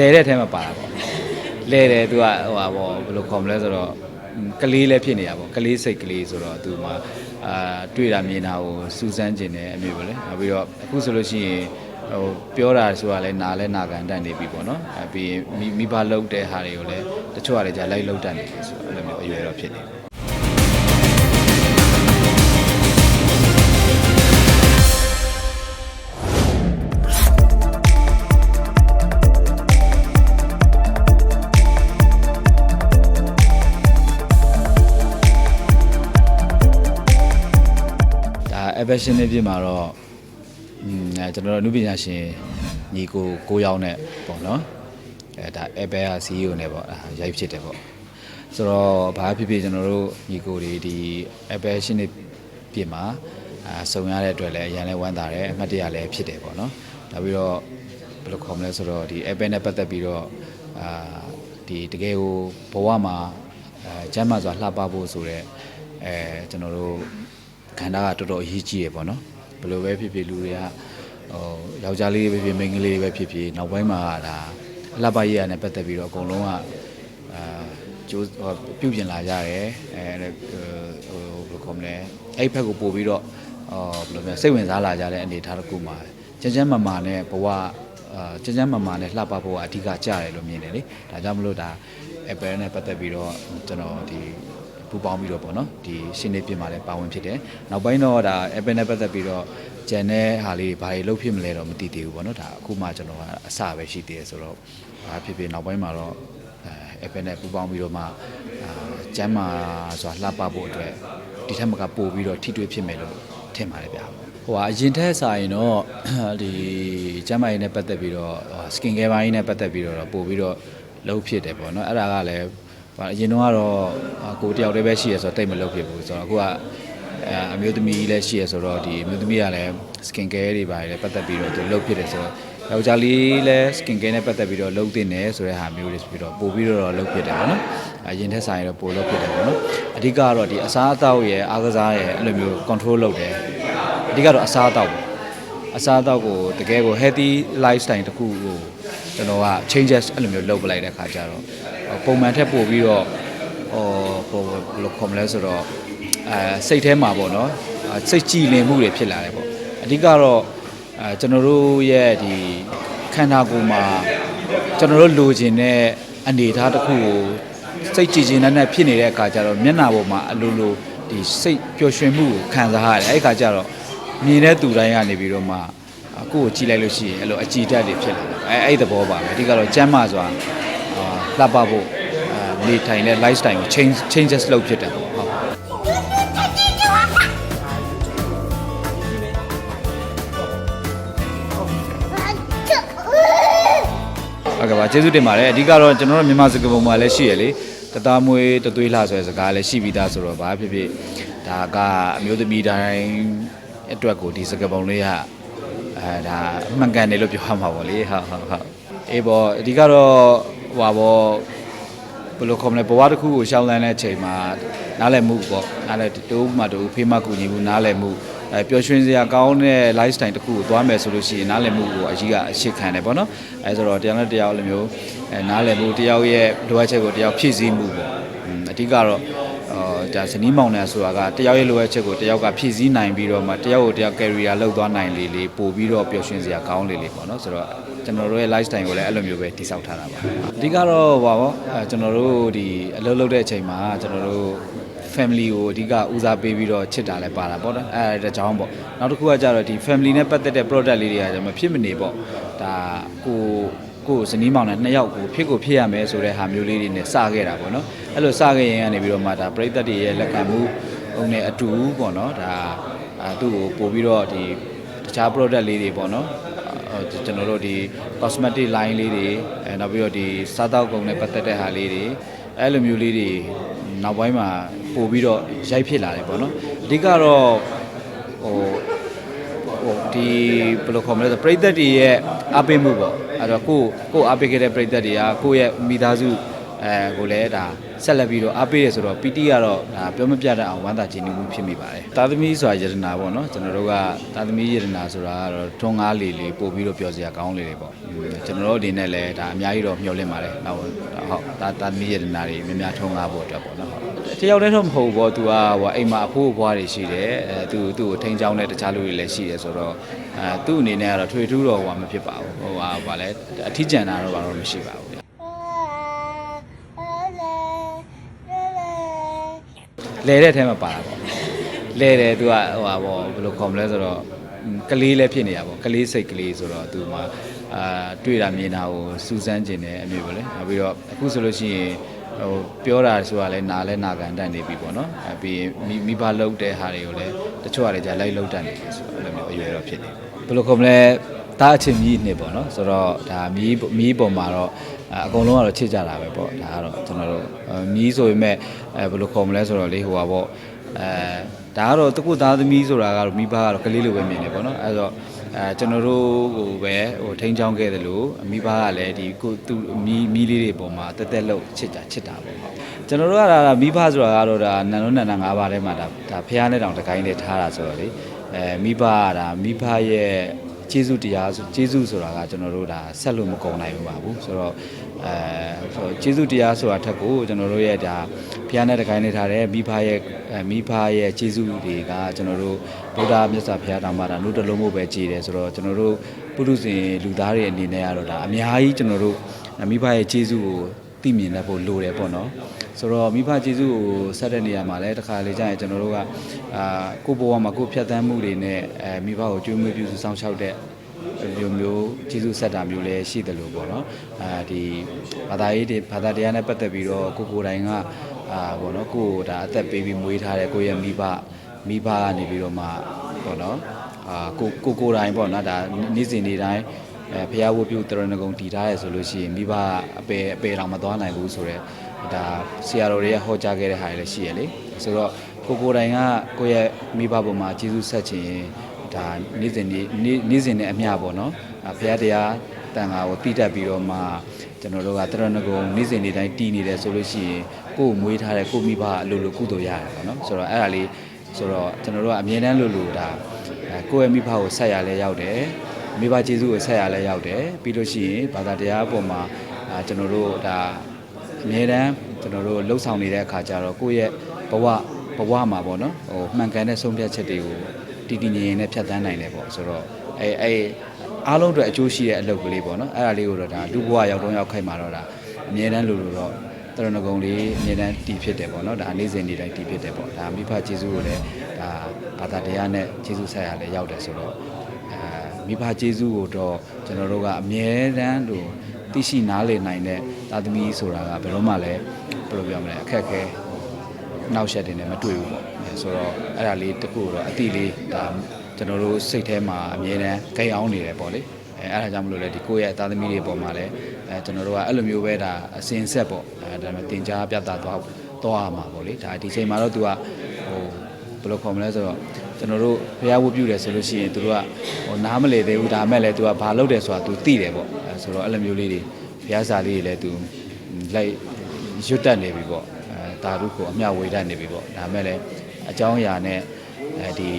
လဲတဲ့ထဲမှာပါတာပေါ့လဲတယ်သူကဟိုဟာပေါ့ဘယ်လိုခေါ်မလဲဆိုတော့ကလေးလည်းဖြစ်နေတာပေါ့ကလေးစိတ်ကလေးဆိုတော့သူမှအာတွေ့တာမြင်တာကိုစူးစမ်းကျင်တယ်အမျိုးပဲလေနောက်ပြီးတော့အခုဆိုလို့ရှိရင်ဟိုပြောတာဆိုတာလည်းနားလဲနာကန်တတ်နေပြီပေါ့နော်အဲပြီးရင်မိမိဘလောက်တဲ့ဟာတွေကိုလည်းတချို့ကလည်းじゃလိုက်လောက်တတ်နေပြီဆိုတော့အဲ့လိုမျိုးအရွယ်တော့ဖြစ်နေတယ် ဒါ evasion နဲ့ပြင်မှာတော့อืมအဲကျွန်တော်တို့အနုပညာရှင်ညီကိုကိုယောက်နဲ့ပေါ့နော်အဲဒါ Apple က CEO နဲ့ပေါ့အဲရိုက်ဖြစ်တယ်ပေါ့ဆိုတော့ဘာဖြစ်ဖြစ်ကျွန်တော်တို့ညီကိုတွေဒီ Apple ရှင်နဲ့ပြင်မှာအာစုံရတဲ့အတွက်လည်းအရင်လဲဝမ်းသာတယ်အမှတ်တရလည်းဖြစ်တယ်ပေါ့နော်နောက်ပြီးတော့ဘယ်လိုခေါ်မလဲဆိုတော့ဒီ Apple နဲ့ပတ်သက်ပြီးတော့အာဒီတကယ်ကိုဘဝမှာအဲကျမ်းမာစွာလှပဖို့ဆိုတော့အဲကျွန်တော်တို့ ခန္ဓာကတော်တော်အရေးကြီးရယ်ပေါ့နော်ဘယ်လိုပဲဖြစ်ဖြစ်လူတွေကဟိုယောက်ျားလေးပဲဖြစ်ဖြစ်မိန်းကလေးပဲဖြစ်ဖြစ်နောက်ပိုင်းမှာဒါအလှပရေးရနဲ့ပတ်သက်ပြီးတော့အကုန်လုံးကအာကျိုးဟိုပြုပြင်လာကြတယ်အဲဟိုဘယ်လိုခေါ်မလဲအဲ့ဘက်ကိုပို့ပြီးတော့ဟိုဘယ်လိုလဲစိတ်ဝင်စားလာကြတဲ့အနေအထားတစ်ခုမှာကျန်းကျန်းမာမာနဲ့ဘဝအာကျန်းကျန်းမာမာနဲ့လှပဖို့ကအဓိကကြတယ်လို့မြင်တယ်လေဒါကြောင့်မလို့ဒါ Apple နဲ့ပတ်သက်ပြီးတော့ကျွန်တော်ဒီ ပူပေါင်းပြီးတော့ပေါ့နော်ဒီရှင်းနေပြမှာလည်းပါဝင်ဖြစ်တယ်နောက်ပိုင်းတော့ဒါ Apple နဲ့ပတ်သက်ပြီးတော့ဂျန်တဲ့ဟာလေးဘာတွေလုပ်ဖြစ်မလဲတော့မသိသေးဘူးပေါ့နော်ဒါအခုမှကျွန်တော်ကအစပဲရှိသေးတယ်ဆိုတော့ဘာဖြစ်ဖြစ်နောက်ပိုင်းမှာတော့အဲ Apple နဲ့ပူပေါင်းပြီးတော့မှအာကျမ်းမာစွာလှပဖို့အတွက်ဒီထက်မကပို့ပြီးတော့ထိတွေ့ဖြစ်မယ်လို့ထင်ပါတယ်ဗျာဟိုဟာအရင်ထက်စာရင်တော့ဒီကျမ်းမာရေးနဲ့ပတ်သက်ပြီးတော့ skin care ပိုင်းနဲ့ပတ်သက်ပြီးတော့ပို့ပြီးတော့လုပ်ဖြစ်တယ်ပေါ့နော်အဲ့ဒါကလည်းဘာ အရင်တော့ကတော့အာကိုတယောက်တည်းပဲရှိရဆိုတော့တိတ်မလုပ်ဖြစ်ဘူးဆိုတော့အခုကအဲအမျိုးသမီးလည်းရှိရဆိုတော့ဒီအမျိုးသမီးကလည်း skin care တွေပါတယ်လည်းပတ်သက်ပြီးတော့သူလုပ်ဖြစ်တယ်ဆိုတော့ယောက်ျားလေးလည်း skin care နဲ့ပတ်သက်ပြီးတော့လုပ်တင်တယ်ဆိုတဲ့ဟာမျိုးတွေပြီးတော့ပို့ပြီးတော့လုပ်ဖြစ်တယ်ပေါ့နော်အရင်ထက်ဆိုင်တော့ပို့လုပ်ဖြစ်တယ်ပေါ့နော်အဓိကကတော့ဒီအစားအသောက်ရဲ့အားကစားရဲ့အဲ့လိုမျိုး control လုပ်တယ်အဓိကတော့အစားအသောက်ပေါ့ အစားအသောက်ကိုတကယ်ကို healthy lifestyle တစ်ခုကိုကျွန်တော်က changes အဲ့လိုမျိုးလုပ်ပလိုက်တဲ့ခါကျတော့ပုံမှန်ထက်ပို့ပြီးတော့ဟိုဟိုဘယ်လိုခေါ်မလဲဆိုတော့အဲစိတ်ထဲမှာပေါ့နော်အာစိတ်ကြည်လင်မှုတွေဖြစ်လာတယ်ပေါ့အဓိကတော့အဲကျွန်တော်တို့ရဲ့ဒီခန္ဓာကိုယ်မှာကျွန်တော်တို့လိုချင်တဲ့အနေအထားတစ်ခုကိုစိတ်ကြည်ခြင်းနဲ့ဖြစ်နေတဲ့အခါကျတော့မျက်နှာပေါ်မှာအလိုလိုဒီစိတ်ပျော်ရွှင်မှုကိုခံစားရတယ်အဲ့ဒီအခါကျတော့ မြင်တဲ့သူတိုင်းကနေပြီးတော့မှအာကိုယ့်ကိုကြည့်လိုက်လို့ရှိရင်အဲ့လိုအကြည်တက်တွေဖြစ်လာတယ်အဲအဲ့ဒီသဘောပါပဲအဓိကတော့ကျမ်းမာစွာအာလှပဖို့အာနေထိုင်တဲ့ lifestyle ကို change changes လုပ်ဖြစ်တယ်ပေါ့ဟုတ်ဟုတ်ကဲ့ပါကျေးဇူးတင်ပါတယ်အဓိကတော့ကျွန်တော်တို့မြန်မာစကားပုံမှာလည်းရှိရလေတသားမွေးတသွေးလှဆိုတဲ့စကားလည်းရှိပြီးသားဆိုတော့ဘာဖြစ်ဖြစ်ဒါကအမျိုးသမီးတိုင်း အတွက်ကိုဒီစကားပုံလေးကအဲဒါအမှန်ကန်တယ်လို့ပြောရမှာပေါ့လေဟုတ်ဟုတ်ဟုတ်အေးပေါ့အဓိကတော့ဟိုပါပေါ့ဘယ်လိုခေါ်မလဲဘဝတစ်ခုကိုရှောင်းလန်းတဲ့အချိန်မှာနားလည်မှုပေါ့နားလည်တူမှတူဖေးမကူညီမှုနားလည်မှုအဲပျော်ရွှင်စရာကောင်းတဲ့ lifestyle တစ်ခုကိုသွားမယ်ဆိုလို့ရှိရင်နားလည်မှုကိုအကြီးကအရှိခံတယ်ပေါ့နော်အဲဆိုတော့တရားနဲ့တရားလိုမျိုးအဲနားလည်မှုတရားရဲ့လိုအပ်ချက်ကိုတရားဖြည့်ဆည်းမှုပေါ့อืมအဓိကတော့အော် ဒါဇနီးမောင်နှံဆိုတာကတယောက်ရဲ့လိုအပ်ချက်ကိုတယောက်ကဖြည့်ဆည်းနိုင်ပြီးတော့မှတယောက်ကိုတယောက် career လောက်သွားနိုင်လေလေပို့ပြီးတော့ပျော်ရွှင်စရာကောင်းလေလေပေါ့နော်ဆိုတော့ကျွန်တော်တို့ရဲ့ lifestyle ကိုလည်းအဲ့လိုမျိုးပဲတည်ဆောက်ထားတာပါအဓိကတော့ဟပါပေါ့အဲကျွန်တော်တို့ဒီအလုပ်လုပ်တဲ့အချိန်မှာကျွန်တော်တို့ family ကိုအဓိကဦးစားပေးပြီးတော့ချစ်တာလည်းပါတာပေါ့နော်အဲဒါကြောင့်ပေါ့နောက်တစ်ခုကကြတော့ဒီ family နဲ့ပတ်သက်တဲ့ product လေးတွေကမဖြစ်မနေပေါ့ဒါကို ကိုယ်ဇနီးမောင်နဲ့နှစ်ယောက်ကိုဖြစ်ကိုဖြစ်ရမယ်ဆိုတဲ့ဟာမျိုးလေးတွေနဲ့စခဲ့တာပေါ့နော်အဲ့လိုစခဲ့ရင်ကနေပြီးတော့မှဒါပရိသတ်တွေရဲ့လက်ခံမှုဟိုနဲ့အတူပေါ့နော်ဒါအာသူ့ကိုပို့ပြီးတော့ဒီတခြား product လေးတွေပေါ့နော်အာကျွန်တော်တို့ဒီ cosmetic line လေးတွေအဲနောက်ပြီးတော့ဒီစားတောက်ကုန်နဲ့ပတ်သက်တဲ့ဟာလေးတွေအဲ့လိုမျိုးလေးတွေနောက်ပိုင်းမှာပို့ပြီးတော့ရိုက်ဖြစ်လာတယ်ပေါ့နော်အဓိကတော့ဟိုဟို ဒီဘယ်လိုခေါ်မလဲဆိုပရိသတ်တွေရဲ့အားပေးမှုပေါ့အဲ့တော့ကိုကိုအားပေးခဲ့တဲ့ပရိသတ်တွေကကိုယ့်ရဲ့မိသားစုအဲကိုလည်းဒါဆက်လက်ပြီးတော့အားပေးရဆိုတော့ PT ကတော့ဒါပြောမပြတတ်အောင်ဝမ်းသာခြင်းမှုဖြစ်မိပါတယ်တာသမီဆိုတာယတနာပေါ့နော်ကျွန်တော်တို့ကတာသမီယတနာဆိုတာကတော့ထွန်းကားလေးလေးပို့ပြီးတော့ပြောစရာကောင်းလေးတွေပေါ့ကျွန်တော်တို့အနေနဲ့လည်းဒါအများကြီးတော့မျှော်လင့်ပါတယ်နောက်ဟုတ်တာတာသမီယတနာတွေများများထွန်းကားဖို့အတွက်ပေါ့နော် တယောက်တည်းတော့မဟုတ်ဘူးပေါ့သူကဟိုအိမ်မှာအဖိုးအဖွားတွေရှိတယ်အဲသူသူ့ကိုထိန်းချောင်းတဲ့တခြားလူတွေလည်းရှိတယ်ဆိုတော့အဲသူ့အနေနဲ့ကတော့ထွေထူးတော့ဟိုမဖြစ်ပါဘူးဟိုဟာဗာလဲအထီးကျန်တာတော့ဘာလို့မရှိပါဘူးလဲတဲ့ထဲမှာပါတာပေါ့လဲတယ်သူကဟိုဟာပေါ့ဘယ်လိုခေါ်မလဲဆိုတော့ကလေးလည်းဖြစ်နေတာပေါ့ကလေးစိတ်ကလေးဆိုတော့သူမှအာတွေ့တာမြင်တာကိုစူးစမ်းကျင်တယ်အမျိုးပဲလေနောက်ပြီးတော့အခုဆိုလို့ရှိရင် ဟိုပြောတာဆိုတာလည်းနားလဲနာကန်တတ်နေပြီပေါ့နော်အဲပြီးရင်မိမိဘလှုပ်တဲ့ဟာတွေကိုလည်းတချို့ကလည်းじゃလိုက်လှုပ်တတ်နေတယ်ဆိုတော့အဲ့လိုမျိုးအရွယ်တော့ဖြစ်နေဘယ်လိုခေါ်မလဲတားအချင်းမြည်နှစ်ပေါ့နော်ဆိုတော့ဒါမြည်မြည်ပုံမှာတော့အအကုန်လုံးကတော့ချစ်ကြတာပဲပေါ့ဒါကတော့ကျွန်တော်တို့မြည်ဆိုပေမဲ့အဲဘယ်လိုခေါ်မလဲဆိုတော့လေဟိုပါပေါ့အဲ ဒါကတော့တကုသားသမီးဆိုတာကတော့မိဘကတော့ကလေးလိုပဲမြင်တယ်ပေါ့နော်အဲဆိုတော့အဲကျွန်တော်တို့ဟိုပဲဟိုထိန်းချောင်းခဲ့တယ်လို့မိဘကလည်းဒီကိုသူမီမီလေးတွေပေါ်မှာတက်တက်လို့ချစ်တာချစ်တာပေါ့ကျွန်တော်တို့ကဒါမိဘဆိုတာကတော့ဒါနန်လုံးနန်နာ၅ပါးထဲမှာဒါဒါဖះနဲ့တောင်တကိုင်းနဲ့ထားတာဆိုတော့လေအဲမိဘကဒါမိဘရဲ့ ကျေးဇူးတရားဆိုကျေးဇူးဆိုတာကကျွန်တော်တို့ဒါဆက်လို့မကုန်နိုင်ဘူးပါဘူးဆိုတော့အဲဆိုတော့ကျေးဇူးတရားဆိုတာထက်ကိုကျွန်တော်တို့ရဲ့ဒါဘုရားနဲ့တကိုင်းနဲ့ထားတဲ့မိဘရဲ့အဲမိဘရဲ့ကျေးဇူးတွေကကျွန်တော်တို့ဗုဒ္ဓမြတ်စွာဘုရားတောင်မှဒါနှုတ်တလုံးမို့ပဲကြည်တယ်ဆိုတော့ကျွန်တော်တို့ပုထုဇဉ်လူသားတွေအနေနဲ့ကတော့ဒါအများကြီးကျွန်တော်တို့မိဘရဲ့ကျေးဇူးကို သိမြင်တတ်ဖို့လိုတယ်ပေါ့နော်ဆိုတော့မိဘကျေးဇူးကိုဆက်တဲ့နေရာမှာလည်းတစ်ခါလေကြာရင်ကျွန်တော်တို့ကအာကိုယ့်ဘဝမှာကိုယ်ဖြတ်သန်းမှုတွေနဲ့အဲမိဘကိုကြွေးမွေးပြုစုစောင့်ရှောက်တဲ့မျိုးမျိုးကျေးဇူးဆက်တာမျိုးလည်းရှိတယ်လို့ပေါ့နော်အာဒီဘာသာရေးတွေဘာသာတရားနဲ့ပတ်သက်ပြီးတော့ကိုကိုယ်တိုင်ကအာပေါ့နော်ကိုကိုဒါအသက်ပေးပြီးမွေးထားတဲ့ကိုယ့်ရဲ့မိဘမိဘကနေပြီးတော့မှပေါ့နော်အာကိုကိုကိုယ်တိုင်ပေါ့နော်ဒါနေ့စဉ်နေ့တိုင်း အဲဖျားဝတ်ပြုတရဏဂုံတည်ထားရဆိုလို့ရှိရင်မိဘအပေအပေတော်မသွားနိုင်ဘူးဆိုတော့ဒါဆရာတော်တွေကဟောကြားခဲ့တဲ့ဟာတွေလည်းရှိရလေဆိုတော့ကိုကိုယ်တိုင်ကကိုယ့်ရဲ့မိဘပေါ်မှာကျေးဇူးဆက်ခြင်းဒါနေ့စဉ်နေ့နေ့နေ့စဉ်နဲ့အမျှပေါ့နော်အဘုရားတရားတန်ခါကိုတည်တတ်ပြီးတော့မှကျွန်တော်တို့ကတရဏဂုံနေ့စဉ်နေ့တိုင်းတည်နေတယ်ဆိုလို့ရှိရင်ကိုယ်ကိုမွေးထားတဲ့ကိုယ်မိဘအလိုလိုကုသိုလ်ရတယ်ပေါ့နော်ဆိုတော့အဲ့ဒါလေးဆိုတော့ကျွန်တော်တို့ကအမြဲတမ်းလိုလိုဒါအဲကိုယ့်ရဲ့မိဘကိုဆက်ရလဲရောက်တယ် မိဘကျေးဇူးကိုဆက်ရလဲရောက်တယ်ပြီးလို့ရှိရင်ဘာသာတရားအပေါ်မှာအာကျွန်တော်တို့ဒါအမြဲတမ်းကျွန်တော်တို့လှုပ်ဆောင်နေတဲ့အခါကျတော့ကိုယ့်ရဲ့ဘဝဘဝမှာပေါ့နော်ဟိုမှန်ကန်တဲ့ဆုံးဖြတ်ချက်တွေကိုတည်တည်ငြိမ်ငြိမ်နဲ့ဖြတ်သန်းနိုင်တယ်ပေါ့ဆိုတော့အဲအဲအားလုံးအတွက်အကျိုးရှိတဲ့အလုပ်ကလေးပေါ့နော်အဲ့ဒါလေးကိုတော့ဒါလူဘဝရောက်တော့ရောက်ခိုက်မှာတော့ဒါအမြဲတမ်းလိုလိုတော့တရဏဂုံလေးအမြဲတမ်းတည်ဖြစ်တယ်ပေါ့နော်ဒါနေ့စဉ်နေ့တိုင်းတည်ဖြစ်တယ်ပေါ့ဒါမိဖကျေးဇူးကိုလည်းဒါဘာသာတရားနဲ့ကျေးဇူးဆက်ရလဲရောက်တယ်ဆိုတော့အဲ မိဖကျေးဇူးကိုတော့ကျွန်တော်တို့ကအမြဲတမ်းလို့သိရှိနားလည်နိုင်တဲ့သာသမီဆိုတာကဘယ်တော့မှလည်းဘယ်လိုပြောမလဲအခက်အခဲနောက်ဆက်တင်နေမတွေ့ဘူးပေါ့ဆိုတော့အဲ့ဒါလေးတစ်ခုတော့အတိလေးဒါကျွန်တော်တို့စိတ်ထဲမှာအမြဲတမ်းကြိတ်အောင်နေတယ်ပေါ့လေအဲအဲ့ဒါကြောင့်မလို့လေဒီကိုယ့်ရဲ့အသားသမီးတွေပေါ်မှာလည်းအဲကျွန်တော်တို့ကအဲ့လိုမျိုးပဲဒါအစင်ဆက်ပေါ့အဲဒါပေမဲ့တင် जा ပြတ်သားသွားသွားရမှာပေါ့လေဒါဒီချိန်မှာတော့ तू ကဟိုဘယ်လိုခေါ်မလဲဆိုတော့ ကျွန်တော်တို့ဖျားဝတ်ပြုတယ်ဆိုလို့ရှိရင်သူတို့ကဟိုနားမလည်သေးဘူးဒါမဲ့လည်းသူကဘာလုပ်တယ်ဆိုတာသူသိတယ်ပေါ့အဲဆိုတော့အဲ့လိုမျိုးလေးတွေဖျားစာလေးတွေလည်းသူလိုက်ရွတ်တက်နေပြီပေါ့အဲဒါတို့ကိုအမျှဝေတတ်နေပြီပေါ့ဒါမဲ့လည်းအကြောင်းအရာနဲ့အဲဒီ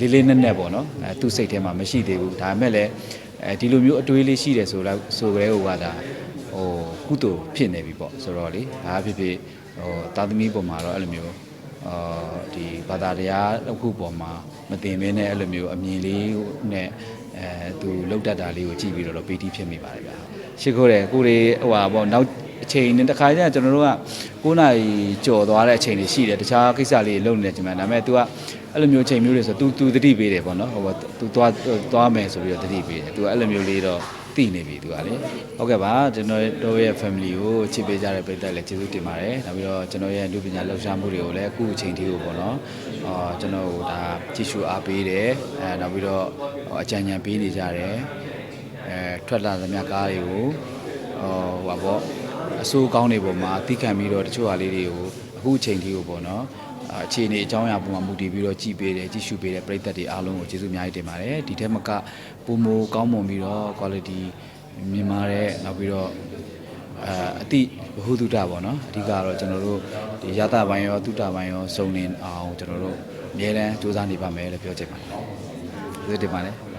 လေးလေးနက်နက်ပေါ့နော်အဲသူ့စိတ်ထဲမှာမရှိသေးဘူးဒါမဲ့လည်းအဲဒီလိုမျိုးအတွေးလေးရှိတယ်ဆိုတော့ဆိုကြဲဟိုကဒါဟိုကုသိုလ်ဖြစ်နေပြီပေါ့ဆိုတော့လေဘာဖြစ်ဖြစ်ဟိုတာသမီပုံမှာတော့အဲ့လိုမျိုး အာဒီဘာသာတရားတစ်ခုပေါ်မှာမတင်မင်းနဲ့အဲ့လိုမျိုးအမြင်လေးနဲ့အဲသူလှုပ်တတ်တာလေးကိုကြည့်ပြီးတော့ပီတိဖြစ်မိပါတယ်ဗျာရှိခိုးတယ်ကိုတွေဟိုဟာပေါ့နောက် အချိန်နဲ့တခါကျရင်ကျွန်တော်တို့က9နာရီကြော်သွားတဲ့အချိန်တွေရှိတယ်တခြားကိစ္စလေးတွေလုပ်နေတယ်ကျွန်မဒါပေမဲ့ तू ကအဲ့လိုမျိုးအချိန်မျိုးတွေဆို तू तू တတိပေးတယ်ပေါ့နော်ဟိုပေါ့ तू သွားသွားမယ်ဆိုပြီးတော့တတိပေးတယ် तू အဲ့လိုမျိုးလေးတော့ သိနေပြီ तू ကလေဟုတ်ကဲ့ပါကျွန်တော်တို့ရဲ့ family ကိုချစ်ပေးကြတဲ့ပရိသတ်လည်းကျေးဇူးတင်ပါတယ်နောက်ပြီးတော့ကျွန်တော်ရဲ့လူပညာလှူရှားမှုတွေကိုလည်းအခုအချိန်ထိကိုပေါ့နော်အာကျွန်တော်တို့ဒါကြည့်ရှုအားပေးတယ်အဲနောက်ပြီးတော့အကြံဉာဏ်ပေးနေကြတယ်အဲထွက်လာသမျှကားတွေကိုဟိုဟာပေါ့အဆိုးကောင်းတွေပေါ်မှာတိခံပြီးတော့တချို့ဟာလေးတွေကိုအခုအချိန်ကြီးကိုပေါ့နော် အာအခြေအနေအကြောင်းအရာပုံမှာမူတည်ပြီးတော့ကြည်ပေးတယ်ကြည့်ရှုပေးတယ်ပြည်သက်တွေအားလုံးကိုကျေးဇူးအများကြီးတင်ပါတယ်ဒီထက်မကပုံမကောင်းမွန်ပြီးတော့ quality မြင်မာတဲ့နောက်ပြီးတော့အတိဘဟုတုတပေါ့နော်အဓိကကတော့ကျွန်တော်တို့ဒီရတပိုင်းရောတုတပိုင်းရောစုံနေအောင်ကျွန်တော်တို့အများတန်းစူးစမ်းနေပါမယ်လို့ပြောချင်ပါတယ်ဒီတင်ပါတယ်